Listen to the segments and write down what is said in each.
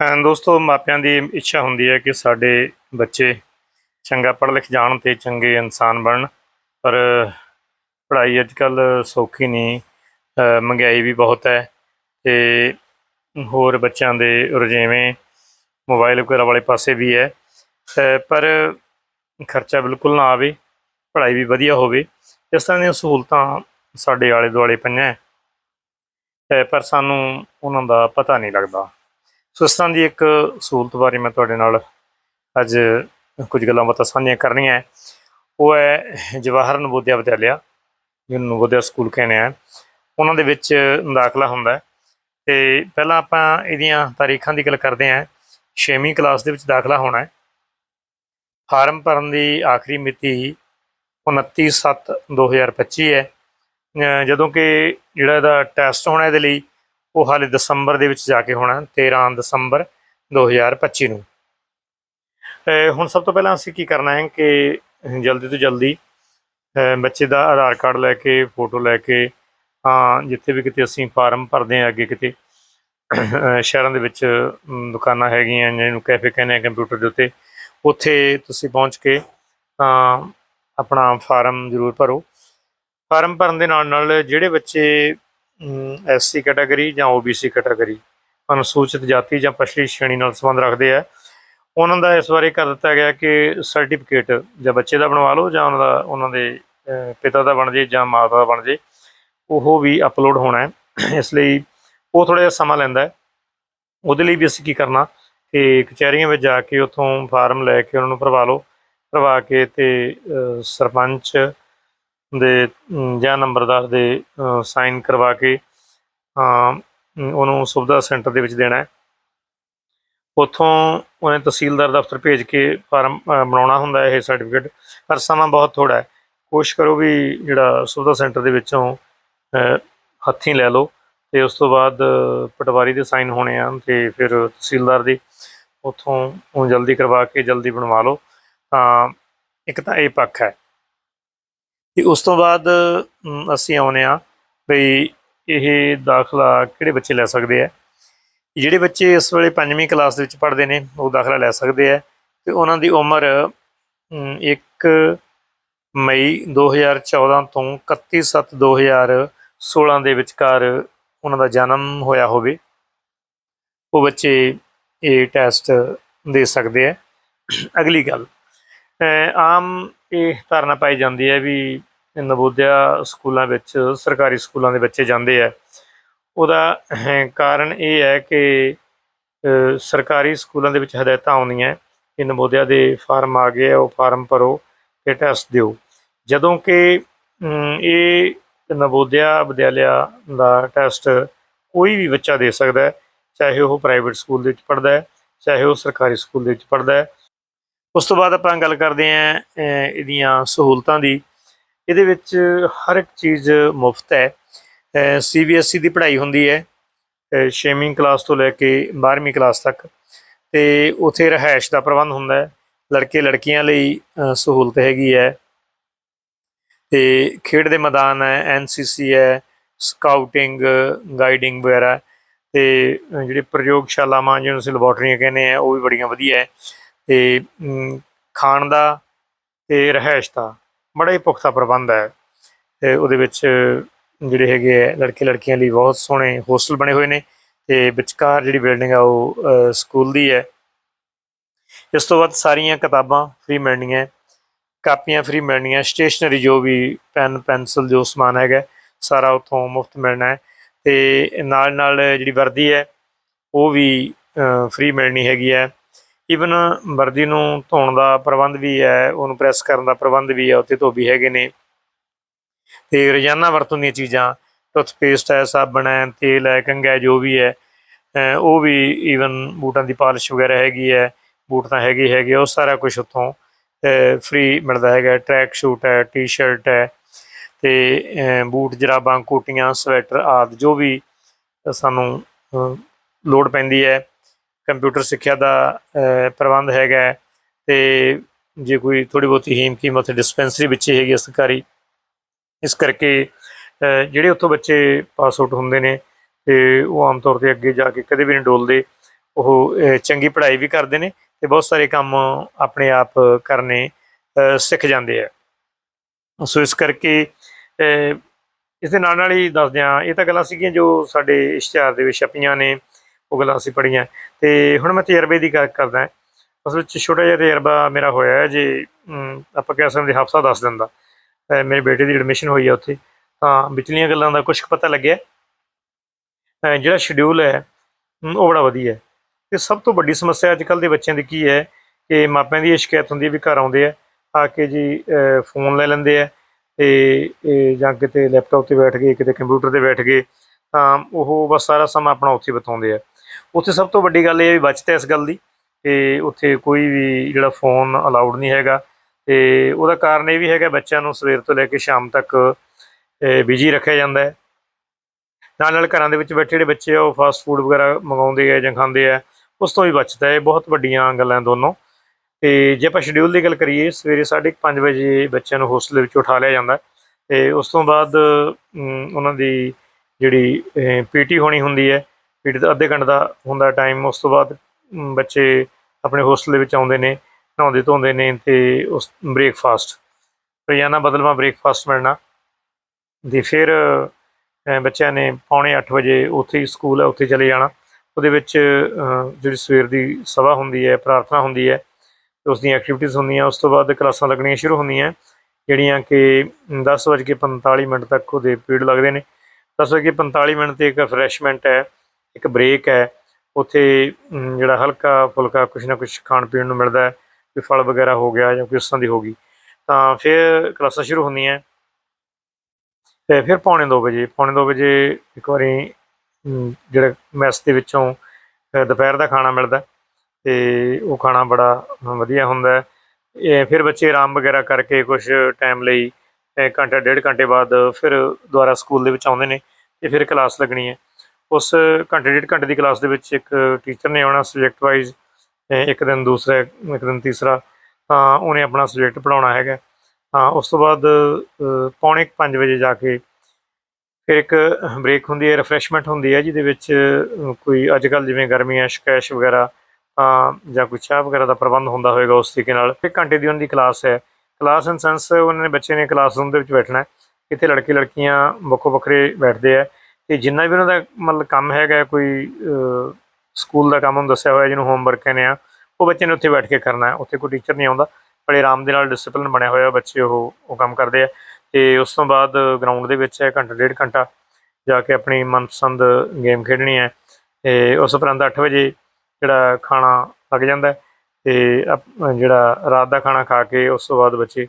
ਦੋਸਤੋ, ਮਾਪਿਆਂ ਦੀ ਇੱਛਾ ਹੁੰਦੀ ਹੈ ਕਿ ਸਾਡੇ ਬੱਚੇ ਚੰਗਾ ਪੜ੍ਹ ਲਿਖ ਜਾਣ ਤੇ ਚੰਗੇ ਇਨਸਾਨ ਬਣਨ। ਪਰ ਪੜ੍ਹਾਈ ਅੱਜ ਕੱਲ ਸੌਖੀ ਨਹੀਂ ਮਹਿੰਗਾਈ ਵੀ ਬਹੁਤ ਹੈ ਤੇ ਹੋਰ ਬੱਚਿਆਂ ਦੇ ਰੁਝੇਵੇਂ ਮੋਬਾਈਲ ਵਗੈਰਾ ਵਾਲੇ ਪਾਸੇ ਵੀ ਹੈ। ਪਰ ਖਰਚਾ ਬਿਲਕੁਲ ਨਾ ਆਵੇ, ਪੜ੍ਹਾਈ ਵੀ ਵਧੀਆ ਹੋਵੇ, ਇਸ ਤਰ੍ਹਾਂ ਦੀਆਂ ਸਹੂਲਤਾਂ ਸਾਡੇ ਆਲੇ ਦੁਆਲੇ ਪਈਆਂ ਪਰ ਸਾਨੂੰ ਉਹਨਾਂ ਦਾ ਪਤਾ ਨਹੀਂ ਲੱਗਦਾ। ਸੋ ਇਸ ਤਰ੍ਹਾਂ ਦੀ ਇੱਕ ਸਹੂਲਤ ਬਾਰੇ ਮੈਂ ਤੁਹਾਡੇ ਨਾਲ ਅੱਜ ਕੁਝ ਗੱਲਾਂ ਬਾਤਾਂ ਸਾਂਝੀਆਂ ਕਰਨੀਆਂ ਹੈ। ਉਹ ਹੈ ਜਵਾਹਰ ਨਵੋਦਿਆ ਵਿਦਿਆਲਿਆ ਜਿਹਨੂੰ ਨਵੋਦਿਆ ਸਕੂਲ ਕਹਿੰਦੇ ਆ। ਉਹਨਾਂ ਦੇ ਵਿੱਚ ਦਾਖਲਾ ਹੁੰਦਾ ਹੈ। ਤੇ ਪਹਿਲਾਂ ਆਪਾਂ ਇਹਦੀਆਂ ਤਾਰੀਖਾਂ ਦੀ ਗੱਲ ਕਰਦੇ ਹਾਂ। 6ਵੀਂ ਕਲਾਸ ਦੇ ਵਿੱਚ ਦਾਖਲਾ ਹੋਣਾ ਹੈ। ਫਾਰਮ ਭਰਨ ਦੀ ਆਖਰੀ ਮਿਤੀ 29/7/2025 ਹੈ। ਜਦੋਂ ਕਿ ਜਿਹੜਾ ਇਹਦਾ ਟੈਸਟ ਹੋਣਾ ਇਹਦੇ ਲਈ ਉਹ ਹਾਲੇ ਦਸੰਬਰ ਦੇ ਵਿੱਚ ਜਾ ਕੇ ਹੋਣਾ 13 ਦਸੰਬਰ 2025 ਨੂੰ। ਹੁਣ ਸਭ ਤੋਂ ਪਹਿਲਾਂ ਅਸੀਂ ਕੀ ਕਰਨਾ ਹੈ ਕਿ ਜਲਦੀ ਤੋਂ ਜਲਦੀ ਬੱਚੇ ਦਾ ਆਧਾਰ ਕਾਰਡ ਲੈ ਕੇ, ਫੋਟੋ ਲੈ ਕੇ ਹਾਂ ਜਿੱਥੇ ਵੀ ਕਿਤੇ ਅਸੀਂ ਫਾਰਮ ਭਰਦੇ ਹਾਂ, ਅੱਗੇ ਕਿਤੇ ਸ਼ਹਿਰਾਂ ਦੇ ਵਿੱਚ ਦੁਕਾਨਾਂ ਹੈਗੀਆਂ ਜਿਹਨੂੰ ਕੈਫੇ ਕਹਿੰਦੇ ਆ, ਕੰਪਿਊਟਰ ਦੇ ਉੱਤੇ, ਉੱਥੇ ਤੁਸੀਂ ਪਹੁੰਚ ਕੇ ਆਪਣਾ ਫਾਰਮ ਜ਼ਰੂਰ ਭਰੋ। ਫਾਰਮ ਭਰਨ ਦੇ ਨਾਲ ਨਾਲ ਜਿਹੜੇ ਬੱਚੇ ਐਸਸੀ ਕੈਟਾਗਰੀ ਜਾਂ ਓਬੀਸੀ ਕੈਟਾਗਰੀ ਅਨੁਸੂਚਿਤ ਜਾਤੀ ਜਾਂ ਪਛੜੀ ਸ਼੍ਰੇਣੀ ਨਾਲ ਸੰਬੰਧ ਰੱਖਦੇ ਆ। ਉਹਨਾਂ ਦਾ ਇਸ ਬਾਰੇ ਕਰ ਦਿੱਤਾ ਗਿਆ ਕਿ ਸਰਟੀਫਿਕੇਟ ਜਾਂ ਬੱਚੇ ਦਾ ਬਣਵਾ ਲਓ ਜਾਂ ਉਹਨਾਂ ਦਾ, ਉਹਨਾਂ ਦੇ ਪਿਤਾ ਦਾ ਬਣ ਜੇ ਜਾਂ ਮਾਤਾ ਦਾ ਬਣ ਜੇ, ਉਹ ਵੀ ਅਪਲੋਡ ਹੋਣਾ ਹੈ। ਇਸ ਲਈ ਉਹ ਥੋੜਾ ਜਿਹਾ ਸਮਾਂ ਲੈਂਦਾ ਹੈ। ਉਹਦੇ ਲਈ ਵੀ ਅਸੀਂ ਕੀ ਕਰਨਾ ਕਿ ਕਚਹਿਰੀਆਂ ਵਿੱਚ ਜਾ ਕੇ ਉੱਥੋਂ ਫਾਰਮ ਲੈ ਕੇ ਉਹਨਾਂ ਨੂੰ ਭਰਵਾ ਲਓ। ਭਰਵਾ ਕੇ ਤੇ ਸਰਪੰਚ ਦੇ ਅਮ, ਜਾਂ ਨੰਬਰਦਾਰ ਦੇ ਸਾਈਨ ਕਰਵਾ ਕੇ ਉਹਨੂੰ ਸੁਵਿਧਾ ਸੈਂਟਰ ਦੇ ਵਿੱਚ ਦੇਣਾ ਹੈ। ਉੱਥੋਂ ਉਹਨੇ ਤਹਿਸੀਲਦਾਰ ਦਫ਼ਤਰ ਭੇਜ ਕੇ ਫਾਰਮ ਬਣਾਉਣਾ ਹੁੰਦਾ ਇਹ ਸਰਟੀਫਿਕੇਟ ਪਰ ਸਮਾਂ ਬਹੁਤ ਥੋੜਾ ਹੈ। ਕੋਸ਼ਿਸ਼ ਕਰੋ ਵੀ ਜਿਹੜਾ ਸੁਵਿਧਾ ਸੈਂਟਰ ਦੇ ਵਿੱਚੋਂ ਹੱਥੀਂ ਲੈ ਲਓ ਤੇ ਉਸ ਤੋਂ ਬਾਅਦ ਪਟਵਾਰੀ ਦੇ ਸਾਈਨ ਹੋਣੇ ਆ ਤੇ ਫਿਰ ਤਹਿਸੀਲਦਾਰ ਦੀ। ਉੱਥੋਂ ਉਹ ਜਲਦੀ ਕਰਵਾ ਕੇ ਜਲਦੀ ਬਣਵਾ ਲਓ। ਤਾਂ ਇੱਕ ਤਾਂ ਇਹ ਪੱਖ ਹੈ। ਤੇ ਉਸ ਤੋਂ ਬਾਅਦ ਅਸੀਂ ਆਉਨੇ ਆ ਵੀ ਇਹ ਦਾਖਲਾ ਕਿਹੜੇ ਬੱਚੇ ਲੈ ਸਕਦੇ ਆ। ਜਿਹੜੇ ਬੱਚੇ ਇਸ ਵੇਲੇ ਪੰਜਵੀਂ ਕਲਾਸ ਦੇ ਵਿੱਚ ਪੜ੍ਹਦੇ ਨੇ, ਉਹ ਦਾਖਲਾ ਲੈ ਸਕਦੇ ਆ ਤੇ ਉਹਨਾਂ ਦੀ ਉਮਰ 1 ਮਈ 2014 ਤੋਂ 31/7/2016 ਦੇ ਵਿਚਕਾਰ ਉਹਨਾਂ ਦਾ ਜਨਮ ਹੋਇਆ ਹੋਵੇ। ਉਹ ਬੱਚੇ ਇਹ ਟੈਸਟ ਦੇ ਸਕਦੇ ਆ। ਅਗਲੀ ਗੱਲ ਆਮ ਇਹ ਧਾਰਨਾ ਪਾਈ ਜਾਂਦੀ ਹੈ ਵੀ ਨਵੋਦਿਆ ਸਕੂਲਾਂ ਵਿੱਚ ਸਰਕਾਰੀ ਸਕੂਲਾਂ ਦੇ ਬੱਚੇ ਜਾਂਦੇ ਆ। ਉਹਦਾ ਕਾਰਨ ਇਹ ਹੈ ਕਿ ਸਰਕਾਰੀ ਸਕੂਲਾਂ ਦੇ ਵਿੱਚ ਹਦਾਇਤਾਂ ਆਉਂਦੀਆਂ ਕਿ ਨਵੋਦਿਆ ਦੇ ਫਾਰਮ ਆ ਗਏ ਆ, ਉਹ ਫਾਰਮ ਭਰੋ ਤੇ ਟੈਸਟ ਦਿਓ। ਜਦੋਂ ਕਿ ਇਹ ਨਵੋਦਿਆ ਵਿਦਿਆਲਿਆ ਦਾ ਟੈਸਟ ਕੋਈ ਵੀ ਬੱਚਾ ਦੇ ਸਕਦਾ ਹੈ ਚਾਹੇ ਉਹ ਪ੍ਰਾਈਵੇਟ ਸਕੂਲ ਦੇ ਵਿੱਚ ਪੜ੍ਹਦਾ ਹੈ ਚਾਹੇ ਉਹ ਸਰਕਾਰੀ ਸਕੂਲ ਦੇ ਵਿੱਚ ਪੜ੍ਹਦਾ ਹੈ। ਉਸ ਤੋਂ ਬਾਅਦ ਆਪਾਂ ਗੱਲ ਕਰਦੇ ਆਂ ਇਹਦੀਆਂ ਸਹੂਲਤਾਂ ਦੀ। ਇਹਦੇ ਵਿੱਚ ਹਰ ਇੱਕ ਚੀਜ਼ ਮੁਫਤ ਹੈ। ਸੀਬੀਐਸਈ ਦੀ ਪੜ੍ਹਾਈ ਹੁੰਦੀ ਹੈ 6ਵੀਂ ਕਲਾਸ ਤੋਂ ਲੈ ਕੇ 12ਵੀਂ ਕਲਾਸ ਤੱਕ। ਤੇ ਉਥੇ ਰਹਿائش ਦਾ ਪ੍ਰਬੰਧ ਹੁੰਦਾ ਹੈ। ਲੜਕੇ ਲੜਕੀਆਂ ਲਈ ਸਹੂਲਤ ਹੈਗੀ ਹੈ। ਤੇ ਖੇਡ ਦੇ ਮੈਦਾਨ ਹੈ ਐਨਸੀਸੀ ਹੈ ਸਕਾਊਟਿੰਗ ਗਾਈਡਿੰਗ ਵਗੈਰਾ। ਤੇ ਜਿਹੜੇ ਪ੍ਰਯੋਗਸ਼ਾਲਾਵਾਂ, ਜਿਹਨੂੰ ਅਸੀਂ ਲੈਬੋਰਟਰੀਆਂ ਕਹਿੰਦੇ ਆ ਉਹ ਵੀ ਬੜੀਆਂ ਵਧੀਆ ਹੈ। ਤੇ ਖਾਣ ਦਾ ਤੇ ਰਹਿائش ਦਾ ਬੜਾ ਹੀ ਪੁਖਤਾ ਪ੍ਰਬੰਧ ਹੈ। ਤੇ ਉਹਦੇ ਵਿੱਚ ਜਿਹੜੇ ਹੈਗੇ ਲੜਕੇ ਲੜਕੀਆਂ ਲਈ ਬਹੁਤ ਸੋਹਣੇ ਹੋਸਟਲ ਬਣੇ ਹੋਏ ਨੇ ਤੇ ਵਿਚਕਾਰ ਜਿਹੜੀ ਬਿਲਡਿੰਗ ਆ ਉਹ ਸਕੂਲ ਦੀ ਹੈ। ਇਸ ਤੋਂ ਬਾਅਦ ਸਾਰੀਆਂ ਕਿਤਾਬਾਂ ਫ੍ਰੀ ਮਿਲਣੀਆਂ, ਕਾਪੀਆਂ ਫ੍ਰੀ ਮਿਲਣੀਆਂ ਸਟੇਸ਼ਨਰੀ ਜੋ ਵੀ ਪੈਨ ਪੈਨਸਲ ਜੋ ਸਮਾਨ ਹੈਗਾ, ਸਾਰਾ ਉਥੋਂ ਮੁਫਤ ਮਿਲਣਾ ਹੈ। ਤੇ ਨਾਲ ਨਾਲ ਜਿਹੜੀ ਵਰਦੀ ਹੈ, ਉਹ ਵੀ ਫ੍ਰੀ ਮਿਲਣੀ ਹੈਗੀ ਹੈ। ਈਵਨ ਵਰਦੀ ਨੂੰ ਧੋਣ ਦਾ ਪ੍ਰਬੰਧ ਵੀ ਹੈ, ਉਹਨੂੰ ਪ੍ਰੈਸ ਕਰਨ ਦਾ ਪ੍ਰਬੰਧ ਵੀ ਹੈ, ਉੱਥੇ ਧੋਬੀ ਹੈਗੇ ਨੇ। ਤੇ ਰੋਜ਼ਾਨਾ ਵਰਤੋਂ ਦੀਆਂ ਚੀਜ਼ਾਂ ਟੁੱਥਪੇਸਟ ਹੈ, ਸਾਬਣ ਹੈ, ਤੇਲ ਹੈ ਕੰਘਾ ਜੋ ਵੀ ਹੈ ਉਹ ਵੀ ਈਵਨ ਬੂਟਾਂ ਦੀ ਪਾਲਿਸ਼ ਵਗੈਰਾ ਹੈਗੀ ਹੈ, ਬੂਟ ਤਾਂ ਹੈਗੇ ਹੀ ਹੈਗੇ, ਉਹ ਸਾਰਾ ਕੁਝ ਉੱਥੋਂ ਫ੍ਰੀ ਮਿਲਦਾ ਹੈਗਾ ਟਰੈਕ ਸ਼ੂਟ ਹੈ ਟੀ-ਸ਼ਰਟ ਹੈ, ਤੇ ਬੂਟ, ਜਰਾਬਾਂ, ਕੋਟੀਆਂ, ਸਵੈਟਰ ਆਦਿ ਜੋ ਵੀ ਸਾਨੂੰ ਲੋੜ ਪੈਂਦੀ ਹੈ। ਕੰਪਿਊਟਰ ਸਿੱਖਿਆ ਦਾ ਪ੍ਰਬੰਧ ਹੈਗਾ ਹੈ ਤੇ ਜੇ ਕੋਈ ਥੋੜੀ ਬਹੁਤੀ ਹੀਮ ਕੀਮਤ ਡਿਸਪੈਂਸਰੀ ਵਿੱਚ ਹੈਗੀ ਹੈ ਸਰਕਾਰੀ, ਇਸ ਕਰਕੇ ਜਿਹੜੇ ਉੱਥੋਂ ਬੱਚੇ ਪਾਸ ਆਊਟ ਹੁੰਦੇ ਨੇ ਤੇ ਉਹ ਆਮ ਤੌਰ ਤੇ ਅੱਗੇ ਜਾ ਕੇ ਕਦੇ ਵੀ ਨਹੀਂ ਡੋਲਦੇ, ਉਹ ਚੰਗੀ ਪੜ੍ਹਾਈ ਵੀ ਕਰਦੇ ਨੇ ਤੇ ਬਹੁਤ ਸਾਰੇ ਕੰਮ ਆਪਣੇ ਆਪ ਕਰਨੇ ਸਿੱਖ ਜਾਂਦੇ ਆ। ਸੋ ਇਸ ਕਰਕੇ ਇਸ ਦੇ ਨਾਲ ਨਾਲ ਹੀ ਦੱਸਦੇ ਹਾਂ, ਇਹ ਤਾਂ ਗੱਲਾਂ ਸੀਗੀਆਂ ਜੋ ਸਾਡੇ ਇਸ਼ਤਿਹਾਰ ਦੇ ਵਿੱਚ ਛਪੀਆਂ ਨੇ। ਉਹ ਗੱਲਾਂ ਅਸੀਂ ਪੜ੍ਹੀਆਂ। ਤੇ ਹੁਣ ਮੈਂ ਤਜਰਬੇ ਦੀ ਗੱਲ ਕਰਦਾ ਹਾਂ। ਅਸਲ ਵਿੱਚ ਛੋਟਾ ਜਿਹਾ ਤਜਰਬਾ ਮੇਰਾ ਹੋਇਆ ਹੈ ਜੇ ਆਪਾਂ ਕਹਿ ਸਕਦੇ ਹਾਂ ਦੱਸ ਦਿੰਦਾ ਮੇਰੇ ਬੇਟੇ ਦੀ ਐਡਮਿਸ਼ਨ ਹੋਈ ਹੈ ਉੱਥੇ। ਤਾਂ ਵਿਚਲੀਆਂ ਗੱਲਾਂ ਦਾ ਕੁਝ ਪਤਾ ਲੱਗਿਆ। ਜਿਹੜਾ ਸ਼ਡਿਊਲ ਹੈ ਉਹ ਬੜਾ ਵਧੀਆ ਹੈ। ਤੇ ਸਭ ਤੋਂ ਵੱਡੀ ਸਮੱਸਿਆ ਅੱਜ ਕੱਲ੍ਹ ਦੇ ਬੱਚਿਆਂ ਦੀ ਕੀ ਹੈ ਕਿ ਮਾਪਿਆਂ ਦੀ ਇਹ ਸ਼ਿਕਾਇਤ ਹੁੰਦੀ ਹੈ ਵੀ ਘਰ ਆਉਂਦੇ ਆ ਆ ਕੇ ਜੀ ਫੋਨ ਲੈ ਲੈਂਦੇ ਆ ਤੇ ਜਾਂ ਕਿਤੇ ਲੈਪਟਾਪ ਤੇ ਬੈਠ ਗਏ, ਕਿਤੇ ਕੰਪਿਊਟਰ ਤੇ ਬੈਠ ਗਏ, ਤਾਂ ਉਹ ਬਸ ਸਾਰਾ ਸਮਾਂ ਆਪਣਾ ਉੱਥੇ ਬਿਤਾਉਂਦੇ ਆ। ਉੱਥੇ ਸਭ ਤੋਂ ਵੱਡੀ ਗੱਲ ਇਹ ਹੈ ਵੀ ਬਚਤ ਇਸ ਗੱਲ ਦੀ ਕਿ ਉੱਥੇ ਕੋਈ ਵੀ ਜਿਹੜਾ ਫੋਨ ਅਲਾਉਡ ਨਹੀਂ ਹੈਗਾ ਤੇ ਉਹਦਾ ਕਾਰਨ ਇਹ ਵੀ ਹੈਗਾ ਬੱਚਿਆਂ ਨੂੰ ਸਵੇਰ ਤੋਂ ਲੈ ਕੇ ਸ਼ਾਮ ਤੱਕ ਬਿਜ਼ੀ ਰੱਖਿਆ ਜਾਂਦਾ ਹੈ। ਨਾਲ ਨਾਲ ਘਰਾਂ ਦੇ ਵਿੱਚ ਬੈਠੇ ਜਿਹੜੇ ਬੱਚੇ ਆ, ਉਹ ਫਾਸਟ ਫੂਡ ਵਗੈਰਾ ਮੰਗਾਉਂਦੇ ਆ ਜਾਂ ਖਾਂਦੇ ਆ, ਉਸ ਤੋਂ ਵੀ ਬਚਦਾ ਹੈ। ਇਹ ਬਹੁਤ ਵੱਡੀਆਂ ਗੱਲਾਂ ਦੋਨੋਂ। ਤੇ ਜੇ ਆਪਾਂ ਸ਼ਡਿਊਲ ਦੀ ਗੱਲ ਕਰੀਏ, ਸਵੇਰੇ 5:30 ਵਜੇ ਬੱਚਿਆਂ ਨੂੰ ਹੋਸਟਲ ਦੇ ਵਿੱਚ ਉਠਾ ਲਿਆ ਜਾਂਦਾ ਹੈ ਤੇ ਉਸ ਤੋਂ ਬਾਅਦ ਉਹਨਾਂ ਦੀ ਜਿਹੜੀ ਪੀਟੀ ਹੋਣੀ ਹੁੰਦੀ ਹੈ ਪੀਟੀ ਦਾ ਅੱਧੇ ਘੰਟੇ ਦਾ ਹੁੰਦਾ ਟਾਈਮ ਉਸ ਤੋਂ ਬਾਅਦ ਬੱਚੇ ਆਪਣੇ ਹੋਸਟਲ ਦੇ ਵਿੱਚ ਆਉਂਦੇ ਨੇ, ਨਹਾਉਂਦੇ ਧੋਂਦੇ ਨੇ ਤੇ ਉਸ ਬ੍ਰੇਕਫਾਸਟ ਰੋਜ਼ਾਨਾ ਬਦਲਵਾਂ ਬ੍ਰੇਕਫਾਸਟ ਮਿਲਣਾ। ਤੇ ਫਿਰ ਬੱਚਿਆਂ ਨੇ ਪੌਣੇ 8 ਵਜੇ ਉੱਥੇ ਹੀ ਸਕੂਲ ਹੈ ਉੱਥੇ ਚਲੇ ਜਾਣਾ। ਉਹਦੇ ਵਿੱਚ ਜਿਹੜੀ ਸਵੇਰ ਦੀ ਸਭਾ ਹੁੰਦੀ ਹੈ, ਪ੍ਰਾਰਥਨਾ ਹੁੰਦੀ ਹੈ ਉਸ ਦੀਆਂ ਐਕਟੀਵਿਟੀਜ਼ ਹੁੰਦੀਆਂ, ਉਸ ਤੋਂ ਬਾਅਦ ਕਲਾਸਾਂ ਲੱਗਣੀਆਂ ਸ਼ੁਰੂ ਹੁੰਦੀਆਂ, ਜਿਹੜੀਆਂ ਕਿ 10:45 ਮਿੰਟ ਤੱਕ ਉਹਦੇ ਪੀਰੀਅਡ ਲੱਗਦੇ ਨੇ। 10:45 ਮਿੰਟ ਤੇ ਇੱਕ ਰਿਫਰੈਸ਼ਮੈਂਟ ਹੈ ਇੱਕ ਬ੍ਰੇਕ ਹੈ। ਉੱਥੇ ਜਿਹੜਾ ਹਲਕਾ ਫੁਲਕਾ ਕੁਛ ਨਾ ਕੁਛ ਖਾਣ ਪੀਣ ਨੂੰ ਮਿਲਦਾ ਹੈ ਕੋਈ ਫਲ ਵਗੈਰਾ ਹੋ ਗਿਆ ਜਾਂ ਕੋਈ ਇਸ ਤਰ੍ਹਾਂ ਦੀ ਹੋ ਗਈ। ਤਾਂ ਫਿਰ ਕਲਾਸਾਂ ਸ਼ੁਰੂ ਹੁੰਦੀਆਂ। ਤੇ ਫਿਰ ਪੌਣੇ 2 ਵਜੇ ਪੌਣੇ 2 ਵਜੇ ਇੱਕ ਵਾਰੀ ਜਿਹੜਾ ਮੈਸ ਦੇ ਵਿੱਚੋਂ ਦੁਪਹਿਰ ਦਾ ਖਾਣਾ ਮਿਲਦਾ ਹੈ। ਤੇ ਉਹ ਖਾਣਾ ਬੜਾ ਵਧੀਆ ਹੁੰਦਾ ਇਹ ਫਿਰ ਬੱਚੇ ਆਰਾਮ ਵਗੈਰਾ ਕਰਕੇ ਕੁਝ ਟਾਈਮ ਲਈ ਅ, ਘੰਟਾ ਡੇਢ ਘੰਟੇ ਬਾਅਦ ਫਿਰ ਦੁਬਾਰਾ ਸਕੂਲ ਦੇ ਵਿੱਚ ਆਉਂਦੇ ਨੇ ਤੇ ਫਿਰ ਕਲਾਸ ਲੱਗਣੀ ਹੈ। ਉਸ ਘੰਟੇ ਡੇਢ ਘੰਟੇ ਦੀ ਕਲਾਸ ਦੇ ਵਿੱਚ ਇੱਕ ਟੀਚਰ ਨੇ ਆਉਣਾ ਸਬਜੈਕਟ ਵਾਈਜ਼ ਇੱਕ ਦਿਨ ਦੂਸਰਾ, ਇੱਕ ਦਿਨ ਤੀਸਰਾ, ਤਾਂ ਉਹਨੇ ਆਪਣਾ ਸਬਜੈਕਟ ਪੜਾਉਣਾ ਹੈਗਾ। ਤਾਂ ਉਸ ਤੋਂ ਬਾਅਦ ਪੌਣੇ 5 ਵਜੇ ਜਾ ਕੇ ਫਿਰ ਇੱਕ ਬ੍ਰੇਕ ਹੁੰਦੀ ਹੈ ਰਿਫਰੈਸ਼ਮੈਂਟ ਹੁੰਦੀ ਹੈ, ਜਿਹਦੇ ਵਿੱਚ ਕੋਈ ਅੱਜ ਕੱਲ੍ਹ ਜਿਵੇਂ ਗਰਮੀਆਂ ਸ਼ਕੈਸ਼ ਵਗੈਰਾ, ਤਾਂ ਜਾਂ ਕੋਈ ਚਾਹ ਵਗੈਰਾ ਦਾ ਪ੍ਰਬੰਧ ਹੁੰਦਾ ਹੋਵੇਗਾ ਉਸ ਤਰੀਕੇ ਨਾਲ। ਇੱਕ ਘੰਟੇ ਦੀ ਉਹਨਾਂ ਦੀ ਕਲਾਸ ਹੈ। ਕਲਾਸ ਇਨ ਸੈਂਸ, ਉਹਨਾਂ ਨੇ ਬੱਚੇ ਨੇ ਕਲਾਸਰੂਮ ਦੇ ਵਿੱਚ ਬੈਠਣਾ ਇੱਥੇ ਲੜਕੇ ਲੜਕੀਆਂ ਵੱਖੋ ਵੱਖਰੇ ਬੈਠਦੇ ਆ ਤੇ ਜਿੰਨਾ ਵੀ ਉਹਨਾਂ ਦਾ ਮਤਲਬ ਕੰਮ ਹੈਗਾ, ਕੋਈ ਸਕੂਲ ਦਾ ਕੰਮ ਉਹਨੂੰ ਦੱਸਿਆ ਹੋਇਆ, ਜਿਹਨੂੰ ਹੋਮਵਰਕ ਕਹਿੰਦੇ ਆ, ਉਹ ਬੱਚੇ ਨੇ ਉੱਥੇ ਬੈਠ ਕੇ ਕਰਨਾ ਹੈ। ਉੱਥੇ ਕੋਈ ਟੀਚਰ ਨਹੀਂ ਆਉਂਦਾ, ਬੜੇ ਆਰਾਮ ਦੇ ਨਾਲ ਡਿਸਪਲਿਨ ਬਣਿਆ ਹੋਇਆ ਬੱਚੇ ਉਹ ਉਹ ਕੰਮ ਕਰਦੇ ਆ। ਤੇ ਉਸ ਤੋਂ ਬਾਅਦ ਗਰਾਊਂਡ ਦੇ ਵਿੱਚ ਹੈ, ਘੰਟਾ, ਡੇਢ ਘੰਟਾ ਜਾ ਕੇ ਆਪਣੀ ਮਨਪਸੰਦ ਗੇਮ ਖੇਡਣੀ ਹੈ। ਤੇ ਉਸ ਉਪਰੰਤ 8 ਵਜੇ ਜਿਹੜਾ ਖਾਣਾ ਲੱਗ ਜਾਂਦਾ ਹੈ ਤੇ ਅਪ- ਜਿਹੜਾ ਰਾਤ ਦਾ ਖਾਣਾ ਖਾ ਕੇ ਉਸ ਤੋਂ ਬਾਅਦ ਬੱਚੇ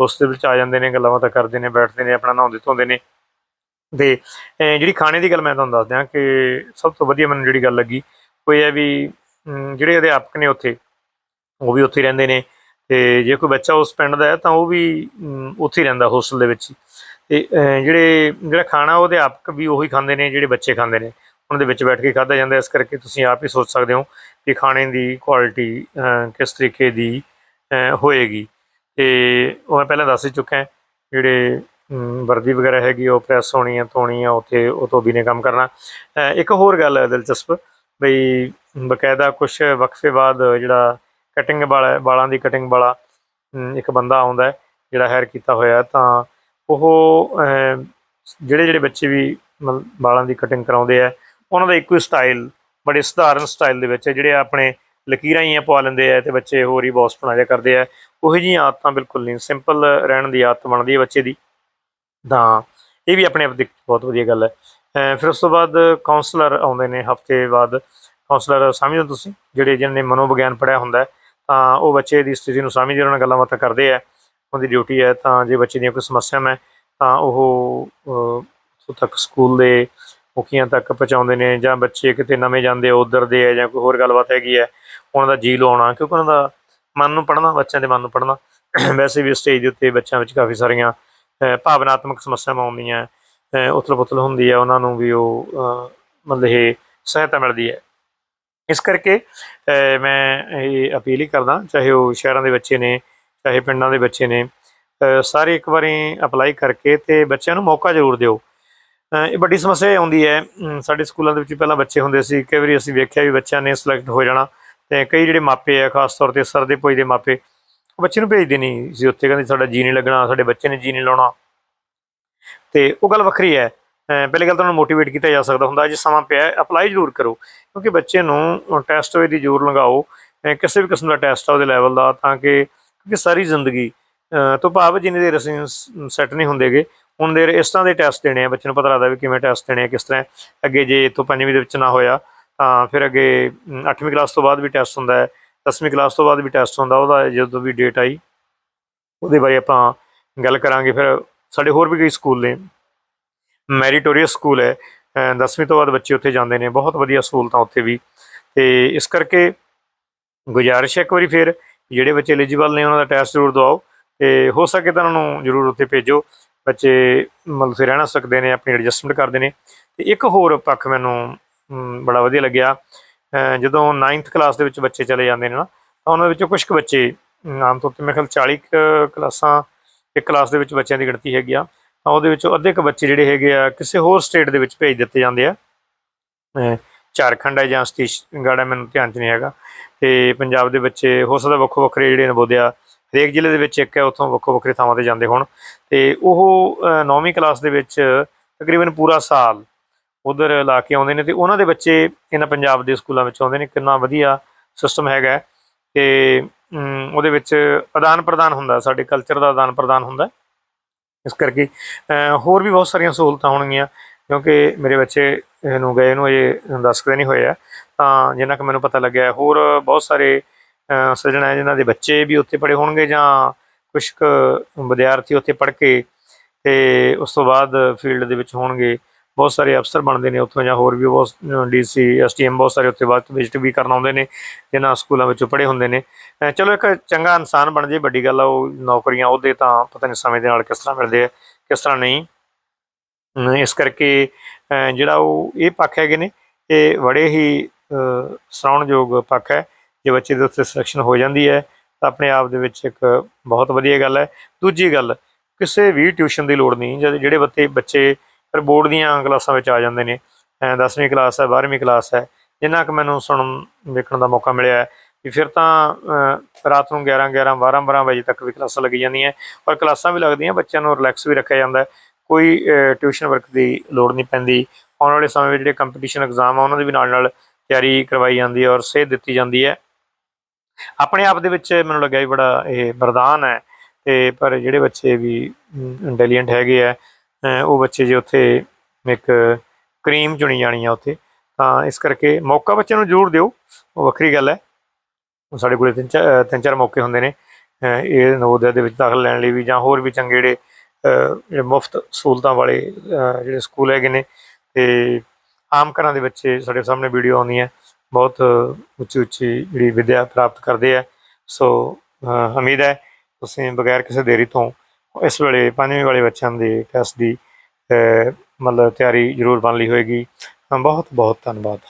ਉਸ ਦੇ ਵਿੱਚ ਆ ਜਾਂਦੇ ਨੇ, ਗੱਲਾਂ ਬਾਤਾਂ ਕਰਦੇ ਨੇ, ਬੈਠਦੇ ਨੇ, ਆਪਣਾ ਨਹਾਉਂਦੇ ਧੋਂਦੇ ਨੇ। ਤੇ ਜਿਹੜੀ ਖਾਣੇ ਦੀ ਗੱਲ ਮੈਂ ਤੁਹਾਨੂੰ ਦੱਸ ਦਿਆਂ ਕਿ ਸਭ ਤੋਂ ਵਧੀਆ ਮੈਨੂੰ ਜਿਹੜੀ ਗੱਲ ਲੱਗੀ ਉਹ ਇਹ ਹੈ ਵੀ ਜਿਹੜੇ ਅਧਿਆਪਕ ਨੇ ਉੱਥੇ, ਉਹ ਵੀ ਉੱਥੇ ਹੀ ਰਹਿੰਦੇ ਨੇ ਤੇ ਜੇ ਕੋਈ ਬੱਚਾ ਉਸ ਪਿੰਡ ਦਾ ਹੈ ਤਾਂ ਉਹ ਵੀ ਉੱਥੇ ਹੀ ਰਹਿੰਦਾ ਹੋਸਟਲ ਦੇ ਵਿੱਚ ਹੀ। ਤੇ ਜਿਹੜੇ, ਜਿਹੜਾ ਖਾਣਾ ਉਹ ਅਧਿਆਪਕ ਵੀ ਉਹੀ ਖਾਂਦੇ ਨੇ ਜਿਹੜੇ ਬੱਚੇ ਖਾਂਦੇ ਨੇ ਉਹਨਾਂ ਦੇ ਵਿੱਚ ਬੈਠ ਕੇ ਖਾਧਾ ਜਾਂਦਾ, ਇਸ ਕਰਕੇ ਤੁਸੀਂ ਆਪ ਹੀ ਸੋਚ ਸਕਦੇ ਹੋ ਕਿ ਖਾਣੇ ਦੀ ਕੁਆਲਿਟੀ ਕਿਸ ਤਰੀਕੇ ਦੀ ਹੋਏਗੀ ਤੇ ਉਹ ਮੈਂ ਪਹਿਲਾਂ ਦੱਸ ਹੀ ਚੁੱਕਾ ਜਿਹੜੇ ਵਰਦੀ ਵਗੈਰਾ ਹੈਗੀ, ਉਹ ਪ੍ਰੈਸ ਹੋਣੀ ਆ, ਧੋਣੀ ਆ, ਉੱਥੇ ਉਹ ਧੋਬੀ ਨੇ ਕੰਮ ਕਰਨਾ। ਇੱਕ ਹੋਰ ਗੱਲ ਹੈ ਦਿਲਚਸਪ, ਬਈ ਬਕਾਇਦਾ ਕੁਝ ਵਕਫੇ ਬਾਅਦ ਜਿਹੜਾ ਕਟਿੰਗ ਵਾਲਾ, ਵਾਲਾਂ ਦੀ ਕਟਿੰਗ ਵਾਲਾ ਇੱਕ ਬੰਦਾ ਆਉਂਦਾ ਹੈ, ਜਿਹੜਾ ਹਾਇਰ ਕੀਤਾ ਹੋਇਆ ਤਾਂ ਉਹ ਜਿਹੜੇ ਜਿਹੜੇ ਬੱਚੇ ਵੀ ਮਤਲਬ ਵਾਲਾਂ ਦੀ ਕਟਿੰਗ ਕਰਾਉਂਦੇ ਆ, ਉਹਨਾਂ ਦਾ ਇੱਕੋ ਹੀ ਸਟਾਈਲ ਬੜੇ ਸਧਾਰਨ ਸਟਾਈਲ ਦੇ ਵਿੱਚ ਜਿਹੜੇ ਆਪਣੇ ਲਕੀਰਾਂ ਹੀ ਪਵਾ ਲੈਂਦੇ ਆ ਤੇ ਬੱਚੇ ਹੋਰ ਹੀ ਬੌਸ ਬਣਾ ਕਰਦੇ ਆ। ਉਹੋ ਜਿਹੀਆਂ ਆਦਤਾਂ ਬਿਲਕੁਲ ਨਹੀਂ ਸਿੰਪਲ ਰਹਿਣ ਦੀ ਆਦਤ ਬਣਦੀ ਹੈ ਬੱਚੇ ਦੀ। ਤਾਂ ਇਹ ਵੀ ਆਪਣੇ ਆਪ ਦੇ ਬਹੁਤ ਵਧੀਆ ਗੱਲ ਹੈ। ਫਿਰ ਉਸ ਤੋਂ ਬਾਅਦ ਕਾਉਂਸਲਰ ਆਉਂਦੇ ਨੇ ਹਫ਼ਤੇ ਬਾਅਦ। ਕਾਉਂਸਲਰ ਸਮਝਦੇ ਹੋ ਤੁਸੀਂ? ਜਿਹੜੇ ਜਿਹਨਾਂ ਨੇ ਮਨੋਵਿਗਿਆਨ ਪੜ੍ਹਿਆ ਹੁੰਦਾ ਤਾਂ ਉਹ ਬੱਚੇ ਦੀ ਸਥਿਤੀ ਨੂੰ ਸਮਝਦੇ ਉਹਨਾਂ ਨਾਲ ਗੱਲਾਂ ਬਾਤਾਂ ਕਰਦੇ ਆ। ਉਹਦੀ ਡਿਊਟੀ ਹੈ, ਤਾਂ ਜੇ ਬੱਚੇ ਦੀਆਂ ਕੋਈ ਸਮੱਸਿਆਵਾਂ ਹੈ, ਤਾਂ ਉਹ ਉੱਥੋਂ ਤੱਕ ਸਕੂਲ ਦੇ ਮੁਖੀਆਂ ਤੱਕ ਪਹੁੰਚਾਉਂਦੇ ਨੇ ਜਾਂ ਬੱਚੇ ਕਿਤੇ ਨਵੇਂ ਜਾਂਦੇ ਆ, ਉਧਰ ਦੇ ਆ ਜਾਂ ਕੋਈ ਹੋਰ ਗੱਲਬਾਤ ਹੈਗੀ ਹੈ, ਉਹਨਾਂ ਦਾ ਜੀ ਲਾਉਣਾ, ਕਿਉਂਕਿ ਉਹਨਾਂ ਦਾ ਮਨ ਨੂੰ ਪੜ੍ਹਨਾ, ਬੱਚਿਆਂ ਦੇ ਮਨ ਨੂੰ ਪੜ੍ਹਨਾ। ਵੈਸੇ ਵੀ ਸਟੇਜ ਦੇ ਉੱਤੇ ਬੱਚਿਆਂ ਵਿੱਚ ਕਾਫੀ ਸਾਰੀਆਂ ਭਾਵਨਾਤਮਕ ਸਮੱਸਿਆਵਾਂ ਆਉਂਦੀਆਂ ਉਥਲ ਪੁਥਲ ਹੁੰਦੀ ਹੈ, ਉਹਨਾਂ ਨੂੰ ਵੀ ਉਹ ਮਤਲਬ ਇਹ ਸਹਾਇਤਾ ਮਿਲਦੀ ਹੈ। ਇਸ ਕਰਕੇ ਮੈਂ ਇਹ ਅਪੀਲ ਹੀ ਕਰਦਾ, ਚਾਹੇ ਉਹ ਸ਼ਹਿਰਾਂ ਦੇ ਬੱਚੇ ਨੇ, ਚਾਹੇ ਪਿੰਡਾਂ ਦੇ ਬੱਚੇ ਨੇ ਸਾਰੇ ਇੱਕ ਵਾਰੀ ਅਪਲਾਈ ਕਰਕੇ ਤੇ ਬੱਚਿਆਂ ਨੂੰ ਮੌਕਾ ਜ਼ਰੂਰ ਦਿਓ। ਇਹ ਵੱਡੀ ਸਮੱਸਿਆ ਇਹ ਆਉਂਦੀ ਹੈ ਸਾਡੇ ਸਕੂਲਾਂ ਦੇ ਵਿੱਚ ਪਹਿਲਾਂ ਬੱਚੇ ਹੁੰਦੇ ਸੀ, ਕਈ ਵਾਰੀ ਅਸੀਂ ਵੇਖਿਆ ਵੀ ਬੱਚਿਆਂ ਨੇ ਸਿਲੈਕਟ ਹੋ ਜਾਣਾ ਤੇ ਕਈ ਜਿਹੜੇ ਮਾਪੇ ਆ, ਖਾਸ ਤੌਰ ਤੇ ਸਰ ਦੇ ਪੋਈ ਦੇ ਮਾਪੇ ਬੱਚੇ ਨੂੰ ਭੇਜਦੇ ਨਹੀਂ ਸੀ ਉੱਥੇ, ਕਹਿੰਦੇ ਸਾਡਾ ਜੀ ਨਹੀਂ ਲੱਗਣਾ, ਸਾਡੇ ਬੱਚੇ ਨੇ ਜੀ ਨਹੀਂ ਲਾਉਣਾ। ਤੇ ਉਹ ਗੱਲ ਵੱਖਰੀ ਹੈ। ਪਹਿਲੀ ਗੱਲ ਤਾਂ ਉਹਨੂੰ ਮੋਟੀਵੇਟ ਕੀਤਾ ਜਾ ਸਕਦਾ ਹੁੰਦਾ ਜੇ ਸਮਾਂ ਪਿਆ ਅਪਲਾਈ ਜ਼ਰੂਰ ਕਰੋ, ਕਿਉਂਕਿ ਬੱਚੇ ਨੂੰ ਟੈਸਟ ਹੋਏ ਦੀ ਜ਼ਰੂਰ ਲਗਾਓ ਕਿਸੇ ਵੀ ਕਿਸਮ ਦਾ ਟੈਸਟ ਆ ਉਹਦੇ ਲੈਵਲ ਦਾ, ਤਾਂ ਕਿ, ਕਿਉਂਕਿ ਸਾਰੀ ਜ਼ਿੰਦਗੀ ਤੋਂ ਭਾਵ ਜਿੰਨੇ ਦੇਰ ਅਸੀਂ ਸੈੱਟ ਨਹੀਂ ਹੁੰਦੇਗੇ ਹੁਣ ਦੇਰ ਇਸ ਤਰ੍ਹਾਂ ਦੇ ਟੈਸਟ ਦੇਣੇ ਆ, ਬੱਚੇ ਨੂੰ ਪਤਾ ਲੱਗਦਾ ਵੀ ਕਿਵੇਂ ਟੈਸਟ ਦੇਣੇ ਆ, ਕਿਸ ਤਰ੍ਹਾਂ ਅੱਗੇ ਜੇ ਤੋਂ ਪੰਜਵੀਂ ਦੇ ਵਿੱਚ ਨਾ ਹੋਇਆ, ਤਾਂ ਫਿਰ ਅੱਗੇ 8ਵੀਂ ਕਲਾਸ ਤੋਂ ਬਾਅਦ ਵੀ ਟੈਸਟ ਹੁੰਦਾ ਹੈ। 10ਵੀਂ ਕਲਾਸ ਤੋਂ ਬਾਅਦ ਵੀ ਟੈਸਟ ਹੁੰਦਾ, ਉਹਦਾ ਜਦੋਂ ਵੀ ਡੇਟ ਆਈ, ਉਹਦੇ ਬਾਰੇ ਆਪਾਂ ਗੱਲ ਕਰਾਂਗੇ। ਫਿਰ ਸਾਡੇ ਹੋਰ ਵੀ ਕਈ ਸਕੂਲ ਨੇ। ਮੈਰੀਟੋਰੀਅਸ ਸਕੂਲ ਹੈ। 10ਵੀਂ ਤੋਂ ਬਾਅਦ ਬੱਚੇ ਉੱਥੇ ਜਾਂਦੇ ਨੇ। ਬਹੁਤ ਵਧੀਆ ਸਹੂਲਤਾਂ ਉੱਥੇ ਵੀ। ਤੇ ਇਸ ਕਰਕੇ ਗੁਜ਼ਾਰਿਸ਼ ਹੈ ਇੱਕ ਵਾਰੀ ਫਿਰ, ਜਿਹੜੇ ਬੱਚੇ ਐਲੀਜੀਬਲ ਨੇ, ਉਹਨਾਂ ਦਾ ਟੈਸਟ ਜ਼ਰੂਰ ਦਵਾਓ। ਤੇ ਹੋ ਸਕੇ ਤਾਂ ਉਹਨਾਂ ਨੂੰ ਜ਼ਰੂਰ ਉੱਥੇ ਭੇਜੋ। ਬੱਚੇ ਮਤਲਬ ਫਿਰ ਰਹਿਣਾ ਸਕਦੇ ਨੇ, ਆਪਣੀ ਐਡਜਸਟਮੈਂਟ ਕਰਦੇ ਨੇ। ਤੇ ਇੱਕ ਹੋਰ ਪੱਖ ਮੈਨੂੰ ਬੜਾ ਵਧੀਆ ਲੱਗਿਆ। ਜਦੋਂ 9th ਕਲਾਸ ਦੇ ਵਿੱਚ ਬੱਚੇ ਚਲੇ ਜਾਂਦੇ ਨੇ ਨਾ, ਤਾਂ ਉਹਨਾਂ ਦੇ ਵਿੱਚੋਂ ਕੁਝ ਕੁ ਬੱਚੇ ਆਮ ਤੌਰ ਤੇ ਮੇਰੇ ਖਿਆਲ 40 ਕੁ ਕਲਾਸਾਂ ਇੱਕ ਕਲਾਸ ਦੇ ਵਿੱਚ ਬੱਚਿਆਂ ਦੀ ਗਿਣਤੀ ਹੈਗੀ ਆ, ਤਾਂ ਉਹਦੇ ਵਿੱਚੋਂ ਅੱਧੇ ਕੁ ਬੱਚੇ ਜਿਹੜੇ ਹੈਗੇ ਆ ਕਿਸੇ ਹੋਰ ਸਟੇਟ ਦੇ ਵਿੱਚ ਭੇਜ ਦਿੱਤੇ ਜਾਂਦੇ ਆ। ਝਾਰਖੰਡ ਹੈ ਜਾਂ ਛੱਤੀਸਗੜ੍ਹ ਹੈ, ਮੈਨੂੰ ਧਿਆਨ 'ਚ ਨਹੀਂ ਹੈਗਾ। ਤੇ ਪੰਜਾਬ ਦੇ ਬੱਚੇ ਹੋ ਸਕਦਾ ਵੱਖੋ ਵੱਖਰੇ ਜਿਹੜੇ ਨਵੋਦਿਆ, ਹਰੇਕ ਜ਼ਿਲ੍ਹੇ ਦੇ ਵਿੱਚ ਇੱਕ ਹੈ, ਉੱਥੋਂ ਵੱਖੋ ਵੱਖਰੇ ਥਾਵਾਂ ਤੇ ਜਾਂਦੇ ਹੋਣ। ਤੇ ਉਹ 9ਵੀਂ ਕਲਾਸ ਦੇ ਵਿੱਚ ਤਕਰੀਬਨ ਪੂਰਾ ਸਾਲ ਉਧਰ ਲਾ ਕੇ ਆਉਂਦੇ ਨੇ ਤੇ ਉਹਨਾਂ ਦੇ ਬੱਚੇ ਇਹਨਾਂ ਪੰਜਾਬ ਦੇ ਸਕੂਲਾਂ ਵਿੱਚ ਆਉਂਦੇ ਨੇ, ਕਿੰਨਾ ਵਧੀਆ ਸਿਸਟਮ ਹੈਗਾ ਹੈ ਤੇ ਉਹਦੇ ਵਿੱਚ ਆਦਾਨ ਪ੍ਰਦਾਨ ਹੁੰਦਾ, ਸਾਡੇ ਕਲਚਰ ਦਾ ਆਦਾਨ ਪ੍ਰਦਾਨ ਹੁੰਦਾ ਇਸ ਕਰਕੇ ਹੋਰ ਵੀ ਬਹੁਤ ਸਾਰੀਆਂ ਸਹੂਲਤਾਂ ਹੋਣਗੀਆਂ, ਕਿਉਂਕਿ ਮੇਰੇ ਬੱਚੇ ਇਹਨੂੰ ਗਏ ਨੂੰ, ਇਹ ਦੱਸਦੇ ਨਹੀਂ ਹੋਏ ਆ। ਤਾਂ ਜਿੰਨਾ ਕਿ ਮੈਨੂੰ ਪਤਾ ਲੱਗਿਆ, ਹੋਰ ਬਹੁਤ ਸਾਰੇ ਸੱਜਣ ਹੈ ਜਿਨ੍ਹਾਂ ਦੇ ਬੱਚੇ ਵੀ ਉੱਥੇ ਪੜ੍ਹੇ ਹੋਣਗੇ ਜਾਂ ਕੁਝ ਕੁ ਵਿਦਿਆਰਥੀ ਉੱਥੇ ਪੜ੍ਹ ਕੇ ਤੇ ਉਸ ਤੋਂ ਬਾਅਦ ਫੀਲਡ ਦੇ ਵਿੱਚ ਹੋਣਗੇ। ਬਹੁਤ ਸਾਰੇ ਅਫਸਰ ਬਣਦੇ ਨੇ ਉੱਥੋਂ ਜਾਂ ਹੋਰ ਵੀ ਬਹੁਤ ਡੀਸੀ, ਐਸਟੀਐਮ ਬਹੁਤ ਸਾਰੇ ਉੱਥੇ ਬਾਅਦ ਵਿਜ਼ਿਟ ਵੀ ਕਰਨ ਆਉਂਦੇ ਨੇ, ਜਿਨ੍ਹਾਂ ਸਕੂਲਾਂ ਵਿੱਚੋਂ ਪੜ੍ਹੇ ਹੁੰਦੇ ਨੇ। ਚਲੋ ਇੱਕ ਚੰਗਾ ਇਨਸਾਨ ਬਣ ਜੇ, ਵੱਡੀ ਗੱਲ ਆ, ਉਹ ਨੌਕਰੀਆਂ ਉਹਦੇ ਤਾਂ ਪਤਾ ਨਹੀਂ ਸਮੇਂ ਦੇ ਨਾਲ ਕਿਸ ਤਰ੍ਹਾਂ ਮਿਲਦੇ ਆ, ਕਿਸ ਤਰ੍ਹਾਂ ਨਹੀਂ। ਇਸ ਕਰਕੇ ਜਿਹੜਾ ਉਹ ਇਹ ਪੱਖ ਹੈਗੇ ਨੇ, ਇਹ ਬੜੇ ਹੀ, ਅਹ ਸਰਾਉਣਯੋਗ ਪੱਖ ਹੈ। ਜੇ ਬੱਚੇ ਦੇ ਉੱਤੇ ਸਿਲੈਕਸ਼ਨ ਹੋ ਜਾਂਦੀ ਹੈ, ਤਾਂ ਆਪਣੇ ਆਪ ਦੇ ਵਿੱਚ ਇੱਕ ਬਹੁਤ ਵਧੀਆ ਗੱਲ ਹੈ। ਦੂਜੀ ਗੱਲ, ਕਿਸੇ ਵੀ ਟਿਊਸ਼ਨ ਦੀ ਲੋੜ ਨਹੀਂ, ਜਦ ਜਿਹੜੇ ਬੱਤੇ ਬੱਚੇ ਫਿਰ ਬੋਰਡ ਦੀਆਂ ਕਲਾਸਾਂ ਵਿੱਚ ਆ ਜਾਂਦੇ ਨੇ। 10ਵੀਂ ਕਲਾਸ ਹੈ 12ਵੀਂ ਕਲਾਸ ਹੈ। ਜਿੰਨਾ ਕਿ ਮੈਨੂੰ ਸੁਣਨ, ਵੇਖਣ ਦਾ ਮੌਕਾ ਮਿਲਿਆ ਹੈ ਵੀ ਫਿਰ ਤਾਂ ਰਾਤ ਨੂੰ 11 11 12 12 ਵਜੇ ਤੱਕ ਵੀ ਕਲਾਸਾਂ ਲੱਗੀ ਜਾਂਦੀਆਂ ਔਰ ਕਲਾਸਾਂ ਵੀ ਲੱਗਦੀਆਂ, ਬੱਚਿਆਂ ਨੂੰ ਰਿਲੈਕਸ ਵੀ ਰੱਖਿਆ ਜਾਂਦਾ ਕੋਈ ਟਿਊਸ਼ਨ ਵਰਕ ਦੀ ਲੋੜ ਨਹੀਂ ਪੈਂਦੀ। ਆਉਣ ਵਾਲੇ ਸਮੇਂ ਵਿੱਚ ਜਿਹੜੇ ਕੰਪੀਟੀਸ਼ਨ ਐਗਜ਼ਾਮ ਆ, ਉਹਨਾਂ ਦੇ ਵੀ ਨਾਲ ਨਾਲ ਤਿਆਰੀ ਕਰਵਾਈ ਜਾਂਦੀ ਹੈ ਔਰ ਸੇਧ ਦਿੱਤੀ ਜਾਂਦੀ ਹੈ। ਆਪਣੇ ਆਪ ਦੇ ਵਿੱਚ ਮੈਨੂੰ ਲੱਗਿਆ ਵੀ ਬੜਾ ਇਹ ਵਰਦਾਨ ਹੈ ਤੇ ਪਰ ਜਿਹੜੇ ਬੱਚੇ ਵੀ ਇੰਟੈਲੀਜੈਂਟ ਹੈਗੇ ਆ ਉਹ ਬੱਚੇ ਜੇ ਉੱਥੇ ਇੱਕ ਕਰੀਮ ਚੁਣੀ ਜਾਣੀ ਆ ਉੱਥੇ, ਤਾਂ ਇਸ ਕਰਕੇ ਮੌਕਾ ਬੱਚਿਆਂ ਨੂੰ ਜ਼ਰੂਰ ਦਿਓ। ਉਹ ਵੱਖਰੀ ਗੱਲ ਹੈ। ਸਾਡੇ ਕੋਲੇ ਤਿੰਨ ਚਾਰ ਤਿੰਨ ਚਾਰ ਮੌਕੇ ਹੁੰਦੇ ਨੇ। ਇਹ ਨਵੋਦਿਆ ਦੇ ਵਿੱਚ ਦਾਖਲ ਲੈਣ ਲਈ ਵੀ ਜਾਂ ਹੋਰ ਵੀ ਚੰਗੇ ਜਿਹੜੇ ਜਿਹੜੇ ਮੁਫਤ ਸਹੂਲਤਾਂ ਵਾਲੇ ਜਿਹੜੇ ਸਕੂਲ ਹੈਗੇ ਨੇ, ਤੇ ਆਮ ਘਰਾਂ ਦੇ ਬੱਚੇ ਸਾਡੇ ਸਾਹਮਣੇ ਵੀਡੀਓ ਆਉਂਦੀ ਹੈ ਬਹੁਤ ਉੱਚੀ ਉੱਚੀ ਜਿਹੜੀ ਵਿੱਦਿਆ ਪ੍ਰਾਪਤ ਕਰਦੇ ਆ। ਸੋ ਉਮੀਦ ਹੈ ਤੁਸੀਂ ਬਗੈਰ ਕਿਸੇ ਦੇਰੀ ਤੋਂ ਇਸ ਵੇਲੇ ਪੰਜਵੀਂ ਵਾਲੇ ਬੱਚਿਆਂ ਦੇ ਟੈਸਟ ਦੀ ਮਤਲਬ ਤਿਆਰੀ ਜ਼ਰੂਰ ਬਣ ਲਈ ਹੋਏਗੀ। ਬਹੁਤ ਬਹੁਤ ਧੰਨਵਾਦ।